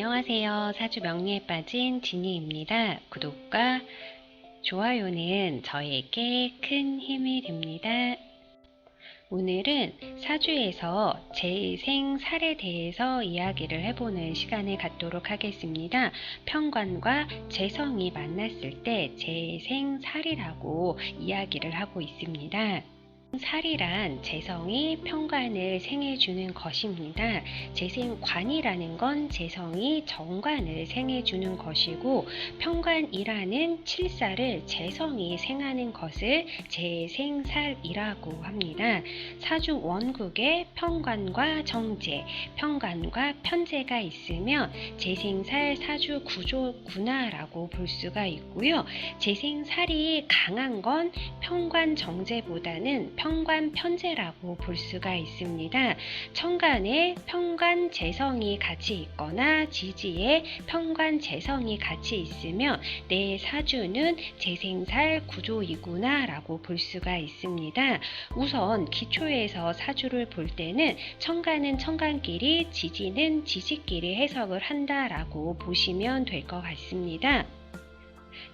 안녕하세요. 사주 명리에 빠진 지니입니다. 구독과 좋아요는 저에게 큰 힘이 됩니다. 오늘은 사주에서 재생 살에 대해서 이야기를 해보는 시간을 갖도록 하겠습니다. 평관과 재성이 만났을 때 재생 살이라고 이야기를 하고 있습니다. 살이란 재성이 평관을 생해주는 것입니다. 재생관이라는 건 재성이 정관을 생해주는 것이고 평관이라는 칠살을 재성이 생하는 것을 재생살이라고 합니다. 사주 원국에 평관과 정제, 평관과 편제가 있으면 재생살 사주 구조구나라고 볼 수가 있고요. 재생살이 강한 건 평관 정제보다는 평관 편제라고 볼 수가 있습니다. 천간에 평관 재성이 같이 있거나 지지에 평관 재성이 같이 있으면 내 사주는 재생살 구조이구나 라고 볼 수가 있습니다. 우선 기초에서 사주를 볼 때는 천간은 천간끼리 지지는 지지끼리 해석을 한다라고 보시면 될 것 같습니다.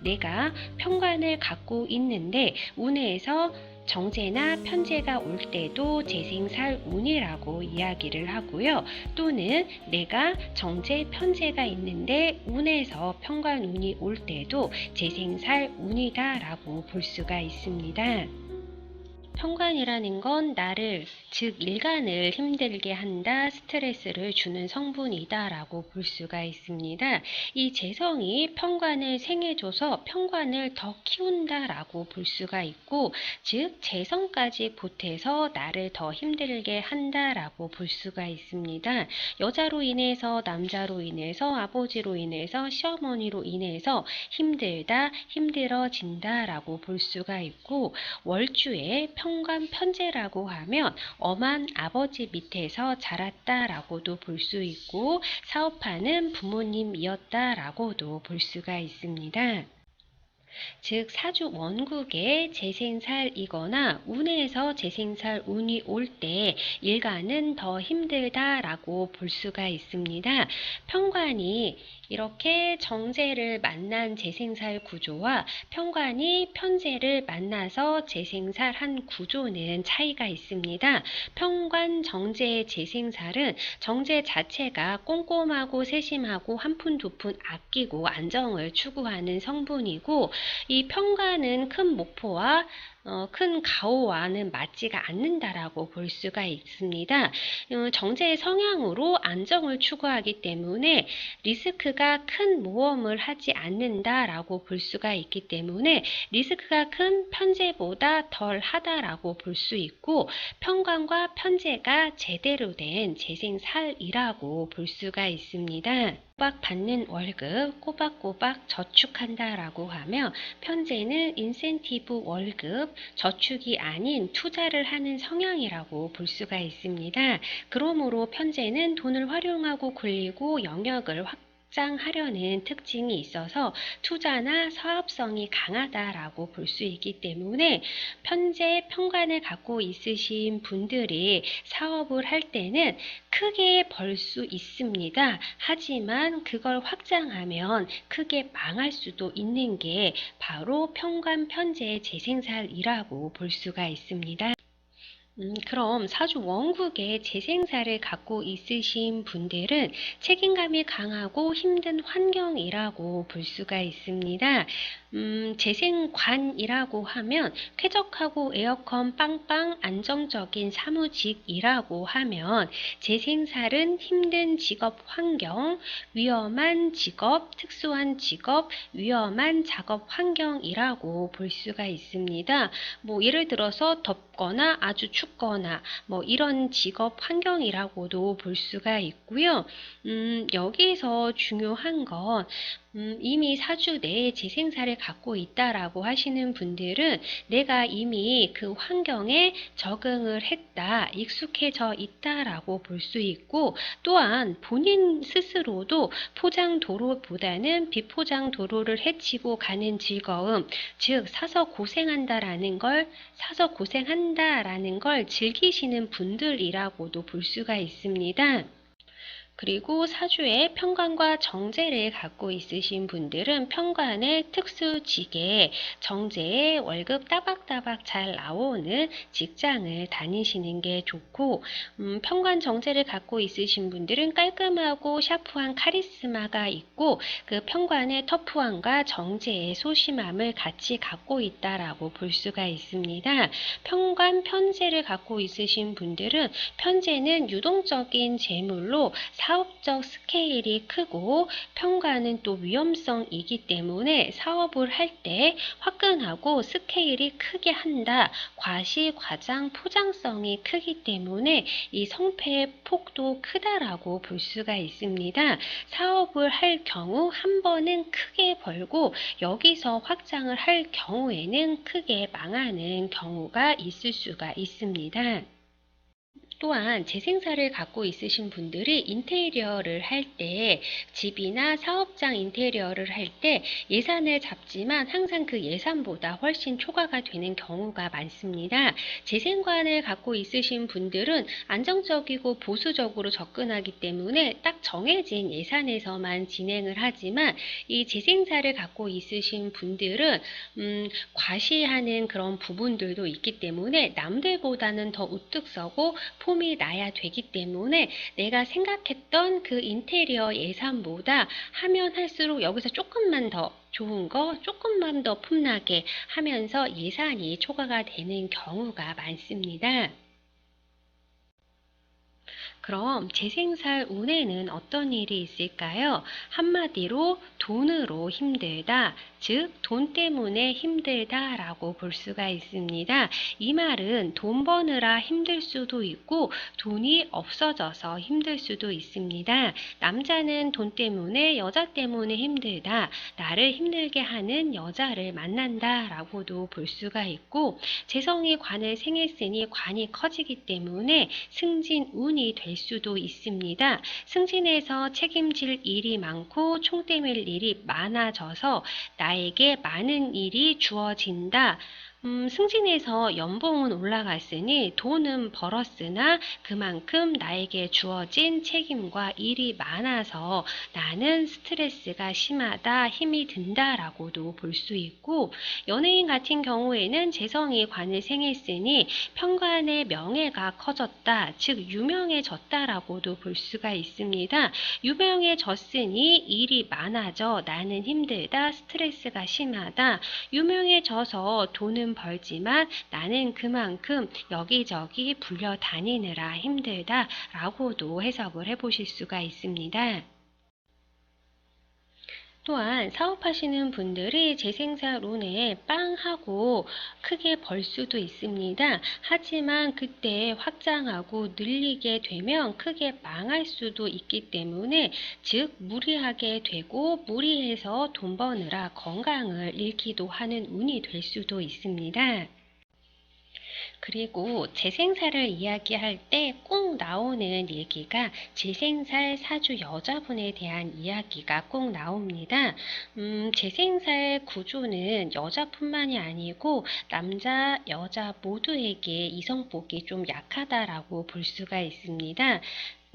내가 평관을 갖고 있는데 운에서 정제나 편제가 올 때도 재생살 운이라고 이야기를 하고요. 또는 내가 정제, 편제가 있는데 운에서 평관 운이 올 때도 재생살 운이다라고 볼 수가 있습니다. 평관이라는 건 나를 즉 일간을 힘들게 한다 스트레스를 주는 성분이다 라고 볼 수가 있습니다. 이 재성이 평관을 생해줘서 평관을 더 키운다 라고 볼 수가 있고 즉 재성까지 보태서 나를 더 힘들게 한다 라고 볼 수가 있습니다. 여자로 인해서 남자로 인해서 아버지로 인해서 시어머니로 인해서 힘들다 힘들어진다 라고 볼 수가 있고 월주에 평관 편제라고 하면 엄한 아버지 밑에서 자랐다라고도 볼 수 있고 사업하는 부모님이었다라고도 볼 수가 있습니다. 즉 사주 원국의 재생살이거나 운에서 재생살 운이 올 때 일간은 더 힘들다라고 볼 수가 있습니다. 평관이 이렇게 정제를 만난 재생살 구조와 평관이 편제를 만나서 재생살한 구조는 차이가 있습니다. 평관 정제의 재생살은 정제 자체가 꼼꼼하고 세심하고 한 푼 두 푼 아끼고 안정을 추구하는 성분이고 이 평관은 큰 목표와 어, 큰 가오와는 맞지가 않는다라고 볼 수가 있습니다. 어, 정제의 성향으로 안정을 추구하기 때문에 리스크가 큰 모험을 하지 않는다라고 볼 수가 있기 때문에 리스크가 큰 편제보다 덜 하다라고 볼 수 있고 평관과 편제가 제대로 된 재생살이라고 볼 수가 있습니다. 꼬박 받는 월급 꼬박꼬박 저축한다라고 하며 편제는 인센티브 월급 저축이 아닌 투자를 하는 성향이라고 볼 수가 있습니다. 그러므로 편제는 돈을 활용하고 굴리고 영역을 확 확장하려는 특징이 있어서 투자나 사업성이 강하다라고 볼 수 있기 때문에 편제 평관을 갖고 있으신 분들이 사업을 할 때는 크게 벌 수 있습니다. 하지만 그걸 확장하면 크게 망할 수도 있는 게 바로 평관 편제 재생살이라고 볼 수가 있습니다. 음, 그럼 사주 원국에 재생사를 갖고 있으신 분들은 책임감이 강하고 힘든 환경이라고 볼 수가 있습니다. 음, 재생관이라고 하면 쾌적하고 에어컨 빵빵 안정적인 사무직이라고 하면 재생살은 힘든 직업 환경, 위험한 직업, 특수한 직업, 위험한 작업 환경이라고 볼 수가 있습니다. 뭐 예를 들어서 덥거나 아주 춥거나 뭐 이런 직업 환경이라고도 볼 수가 있고요. 음, 여기서 중요한 건 음, 이미 사주 내에 재생사를 갖고 있다라고 하시는 분들은 내가 이미 그 환경에 적응을 했다, 익숙해져 있다라고 볼 수 있고 또한 본인 스스로도 포장 도로보다는 비포장 도로를 헤치고 가는 즐거움, 즉 사서 고생한다라는 걸 사서 고생한다라는 걸 즐기시는 분들이라고도 볼 수가 있습니다. 그리고 사주에 편관과 정제를 갖고 있으신 분들은 편관의 특수직에 정제에 월급 따박따박 잘 나오는 직장을 다니시는 게 좋고 음, 편관 정제를 갖고 있으신 분들은 깔끔하고 샤프한 카리스마가 있고 그 편관의 터프함과 정제의 소심함을 같이 갖고 있다라고 볼 수가 있습니다. 편관 편제를 갖고 있으신 분들은 편제는 유동적인 재물로 사업적 스케일이 크고 평가는 또 위험성이기 때문에 사업을 할 때 화끈하고 스케일이 크게 한다. 과시, 과장, 포장성이 크기 때문에 이 성패의 폭도 크다라고 볼 수가 있습니다. 사업을 할 경우 한 번은 크게 벌고 여기서 확장을 할 경우에는 크게 망하는 경우가 있을 수가 있습니다. 또한 재생사를 갖고 있으신 분들이 인테리어를 할 때 집이나 사업장 인테리어를 할 때 예산을 잡지만 항상 그 예산보다 훨씬 초과가 되는 경우가 많습니다. 재생관을 갖고 있으신 분들은 안정적이고 보수적으로 접근하기 때문에 딱 정해진 예산에서만 진행을 하지만 이 재생사를 갖고 있으신 분들은 음, 과시하는 그런 부분들도 있기 때문에 남들보다는 더 우뚝 서고 폼이 나야 되기 때문에 내가 생각했던 그 인테리어 예산보다 하면 할수록 여기서 조금만 더 좋은 거 조금만 더 폼나게 하면서 예산이 초과가 되는 경우가 많습니다. 그럼 재생살 운에는 어떤 일이 있을까요? 한마디로 돈으로 힘들다, 즉 돈 때문에 힘들다 라고 볼 수가 있습니다. 이 말은 돈 버느라 힘들 수도 있고 돈이 없어져서 힘들 수도 있습니다. 남자는 돈 때문에 여자 때문에 힘들다, 나를 힘들게 하는 여자를 만난다 라고도 볼 수가 있고 재성이 관을 생했으니 관이 커지기 때문에 승진 운이 될 수도 있습니다. 승진에서 책임질 일이 많고 총 때밀 일이 많아져서 나에게 많은 일이 주어진다. 음, 승진해서 연봉은 올라갔으니 돈은 벌었으나 그만큼 나에게 주어진 책임과 일이 많아서 나는 스트레스가 심하다, 힘이 든다라고도 볼 수 있고 연예인 같은 경우에는 재성이 관을 생했으니 평관의 명예가 커졌다, 즉 유명해졌다라고도 볼 수가 있습니다. 유명해졌으니 일이 많아져 나는 힘들다, 스트레스가 심하다, 유명해져서 벌지만 나는 그만큼 여기저기 불려 다니느라 힘들다 라고도 해석을 해보실 수가 있습니다. 또한 사업하시는 분들이 재생사론에 빵하고 크게 벌 수도 있습니다. 하지만 그때 확장하고 늘리게 되면 크게 망할 수도 있기 때문에 즉 무리하게 되고 무리해서 돈 버느라 건강을 잃기도 하는 운이 될 수도 있습니다. 그리고 재생살을 이야기할 때 꼭 나오는 얘기가 재생살 사주 여자분에 대한 이야기가 꼭 나옵니다. 음, 재생살 구조는 여자뿐만이 아니고 남자, 여자 모두에게 이성복이 좀 약하다라고 볼 수가 있습니다.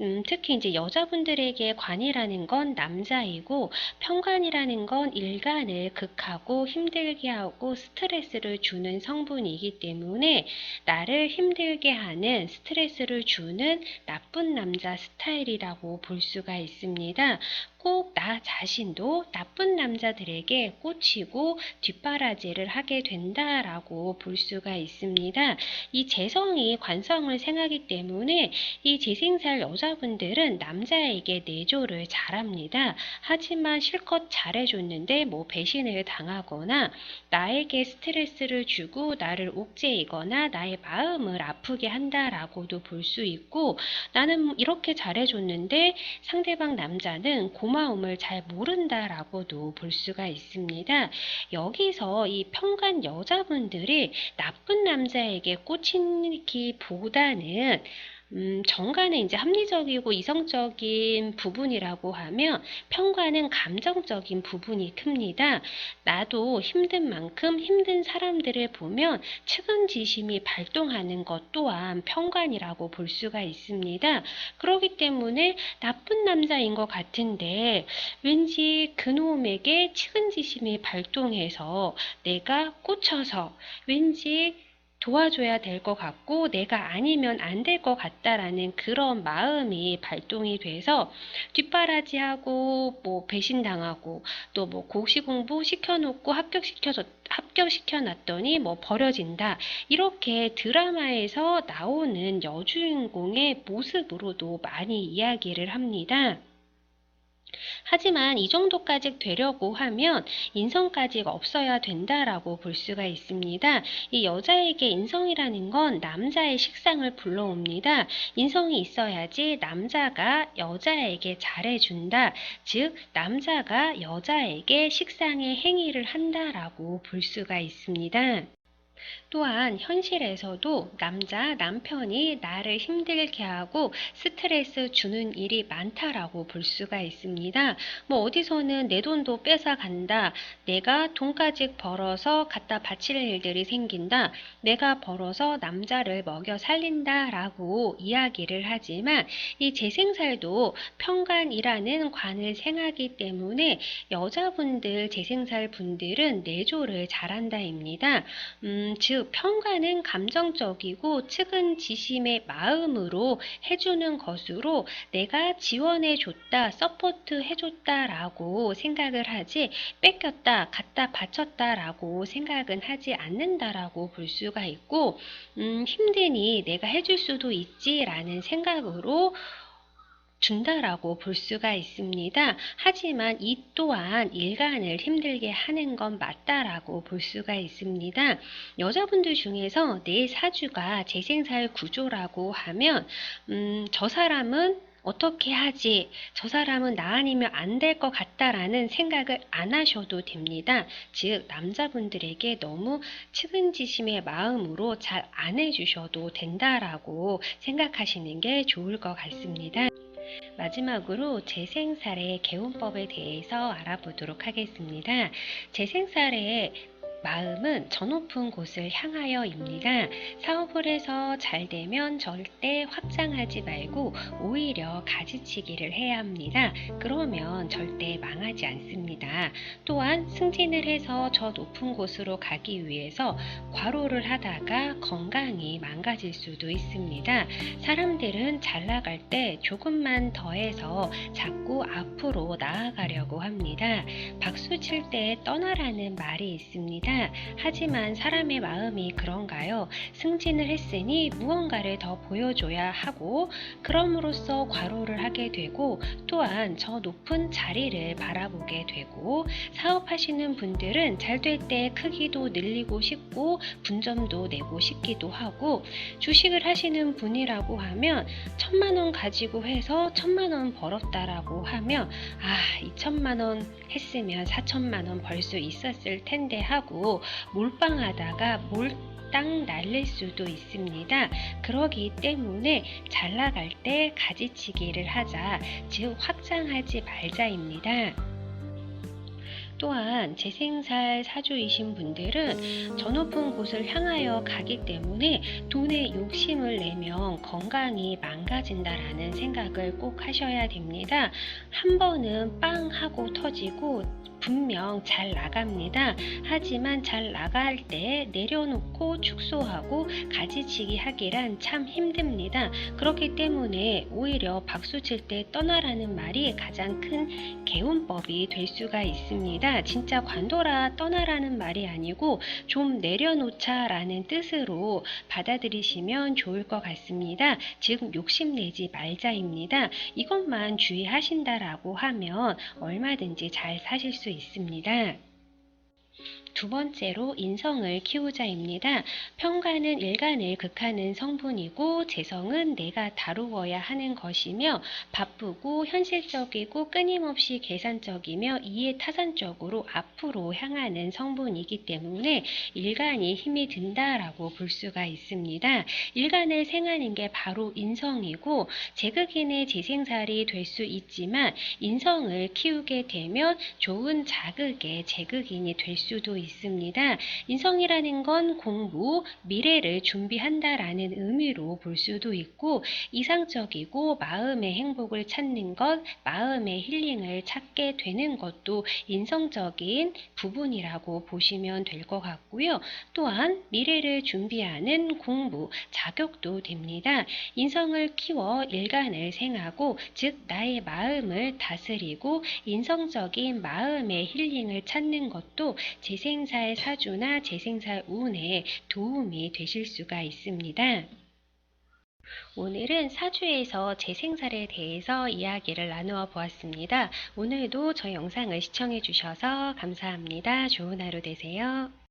음, 특히 이제 여자분들에게 관이라는 건 남자이고 평관이라는 건 일간을 극하고 힘들게 하고 스트레스를 주는 성분이기 때문에 나를 힘들게 하는 스트레스를 주는 나쁜 남자 스타일이라고 볼 수가 있습니다. 꼭 나 자신도 나쁜 남자들에게 꽂히고 뒷바라지를 하게 된다라고 볼 수가 있습니다. 이 재성이 관성을 생하기 때문에 이 재생살 여자 분들은 남자에게 내조를 잘합니다. 하지만 실컷 잘해줬는데 뭐 배신을 당하거나 나에게 스트레스를 주고 나를 옥죄이거나 나의 마음을 아프게 한다라고도 볼 수 있고 나는 이렇게 잘해줬는데 상대방 남자는 고마움을 잘 모른다라고도 볼 수가 있습니다. 여기서 이 평간 여자분들이 나쁜 남자에게 꽂히기보다는 음, 정가는 이제 합리적이고 이성적인 부분이라고 하면 평가는 감정적인 부분이 큽니다. 나도 힘든 만큼 힘든 사람들을 보면 측은지심이 발동하는 것 또한 평관이라고 볼 수가 있습니다. 그렇기 때문에 나쁜 남자인 것 같은데 왠지 그놈에게 측은지심이 발동해서 내가 꽂혀서 왠지 도와줘야 될 것 같고 내가 아니면 안 될 것 같다라는 그런 마음이 발동이 돼서 뒷바라지하고 뭐 배신당하고 또 뭐 고시 공부 시켜놓고 합격시켜 합격시켜 놨더니 뭐 버려진다 이렇게 드라마에서 나오는 여주인공의 모습으로도 많이 이야기를 합니다. 하지만 이 정도까지 되려고 하면 인성까지 없어야 된다라고 볼 수가 있습니다. 이 여자에게 인성이라는 건 남자의 식상을 불러옵니다. 인성이 있어야지 남자가 여자에게 잘해준다. 즉, 남자가 여자에게 식상의 행위를 한다라고 볼 수가 있습니다. 또한 현실에서도 남자, 남편이 나를 힘들게 하고 스트레스 주는 일이 많다라고 볼 수가 있습니다. 뭐 어디서는 내 돈도 뺏어 간다. 내가 돈까지 벌어서 갖다 바칠 일들이 생긴다. 내가 벌어서 남자를 먹여 살린다 라고 이야기를 하지만 이 재생살도 평간이라는 관을 생하기 때문에 여자분들 재생살 분들은 내조를 잘한다입니다. 음, 즉 평가는 감정적이고 측은 지심의 마음으로 해주는 것으로 내가 지원해 줬다, 서포트 해줬다라고 생각을 하지 뺏겼다, 갖다 바쳤다라고 생각은 하지 않는다라고 볼 수가 있고 음, 힘드니 내가 해줄 수도 있지라는 생각으로 준다라고 볼 수가 있습니다. 하지만 이 또한 일간을 힘들게 하는 건 맞다라고 볼 수가 있습니다. 여자분들 중에서 내 사주가 재생살 구조라고 하면 음, 저 사람은 어떻게 하지? 저 사람은 나 아니면 안 될 것 같다라는 생각을 안 하셔도 됩니다. 즉, 남자분들에게 너무 측은지심의 마음으로 잘 안 해주셔도 된다라고 생각하시는 게 좋을 것 같습니다. 마지막으로 재생살의 개운법에 대해서 알아보도록 하겠습니다. 재생살의 마음은 저 높은 곳을 향하여입니다. 사업을 해서 잘 되면 절대 확장하지 말고 오히려 가지치기를 해야 합니다. 그러면 절대 망하지 않습니다. 또한 승진을 해서 저 높은 곳으로 가기 위해서 과로를 하다가 건강이 망가질 수도 있습니다. 사람들은 잘 나갈 때 조금만 더해서 자꾸 앞으로 나아가려고 합니다. 박수 칠 때 떠나라는 말이 있습니다. 하지만 사람의 마음이 그런가요? 승진을 했으니 무언가를 더 보여줘야 하고 그럼으로써 과로를 하게 되고 또한 저 높은 자리를 바라보게 되고 사업하시는 분들은 잘 될 때 크기도 늘리고 싶고 분점도 내고 싶기도 하고 주식을 하시는 분이라고 하면 천만 원 가지고 해서 천만 원 벌었다라고 하면 아 이천만 원 했으면 사천만 원 벌 수 있었을 텐데 하고 몰빵하다가 몰 땅 날릴 수도 있습니다. 그러기 때문에 잘 나갈 때 가지치기를 하자, 즉 확장하지 말자입니다. 또한 재생살 사주이신 분들은 저 높은 곳을 향하여 가기 때문에 돈에 욕심을 내면 건강이 망가진다라는 생각을 꼭 하셔야 됩니다. 한 번은 빵 하고 터지고 분명 잘 나갑니다. 하지만 잘 나갈 때 내려놓고 축소하고 가지치기 하기란 참 힘듭니다. 그렇기 때문에 오히려 박수 칠 때 떠나라는 말이 가장 큰 개운법이 될 수가 있습니다. 진짜 관둬라 떠나라는 말이 아니고 좀 내려놓자라는 뜻으로 받아들이시면 좋을 것 같습니다. 즉 욕심내지 말자입니다. 이것만 주의하신다라고 하면 얼마든지 잘 사실 수 있습니다. 두 번째로 인성을 키우자입니다. 평간은 일간을 극하는 성분이고 재성은 내가 다루어야 하는 것이며 바쁘고 현실적이고 끊임없이 계산적이며 이해타산적으로 앞으로 향하는 성분이기 때문에 일간이 힘이 든다라고 볼 수가 있습니다. 일간을 생하는 게 바로 인성이고 제극인의 재생살이 될 수 있지만 인성을 키우게 되면 좋은 자극의 제극인이 될 수도 있습니다. 인성이라는 건 공부, 미래를 준비한다라는 의미로 볼 수도 있고 이상적이고 마음의 행복을 찾는 것, 마음의 힐링을 찾게 되는 것도 인성적인 부분이라고 보시면 될 것 같고요. 또한 미래를 준비하는 공부, 자격도 됩니다. 인성을 키워 일간을 생하고 즉 나의 마음을 다스리고 인성적인 마음의 힐링을 찾는 것도 재생살 사주나 재생살 운에 도움이 되실 수가 있습니다. 오늘은 사주에서 재생살에 대해서 이야기를 나누어 보았습니다. 오늘도 저희 영상을 시청해 주셔서 감사합니다. 좋은 하루 되세요.